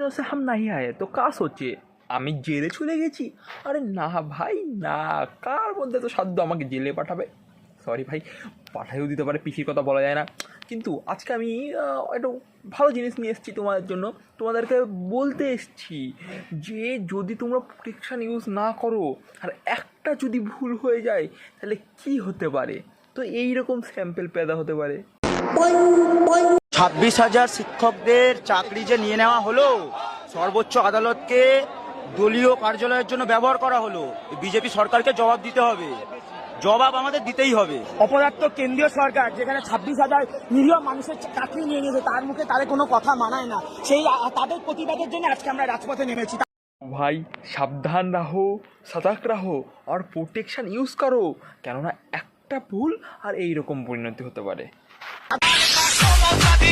दिनों से हम नहीं आए तो का सोचे আমি জেলে চলে গেছি আরে না ভাই না কার মধ্যে তো সাধ্য আমাকে জেলে পাঠাবে সরি ভাই পাঠাইও দিতে পারে পিসির কথা বলা যায় না কিন্তু আজকে আমি আহ, একটু ভালো জিনিস নিয়ে এসেছি তোমাদের জন্য তোমাদেরকে বলতে এসেছি যে যদি তোমরা প্রোটেকশান ইউজ না করো আর একটা যদি ভুল হয়ে যায় তাহলে কি হতে পারে তো এই রকম স্যাম্পেল পেদা হতে পারে ছাব্বিশ হাজার শিক্ষকদের চাকরি যে নিয়ে নেওয়া হলো সর্বোচ্চ আদালতকে দলীয় কার্যালয়ের জন্য ব্যবহার করা হলো। বিজেপি সরকারকে জবাব দিতে হবে। জবাব আমাদের দিতেই হবে। অপদার্থ কেন্দ্রীয় সরকার যেখানে ছাব্বিশ হাজার নিরীহ মানুষের চাকরি নিয়ে নিয়েছে তার মুখে তাদের কোনো কথা মানায় না। সেই তাদের প্রতিবাদের জন্য আজকে আমরা রাজপথে নেমেছি। ভাই সাবধান রাহো সতর্ক রাহো আর প্রোটেকশন ইউজ করো। কেননা একটা ভুল আর এই রকম পরিণতি হতে পারে। Como sabe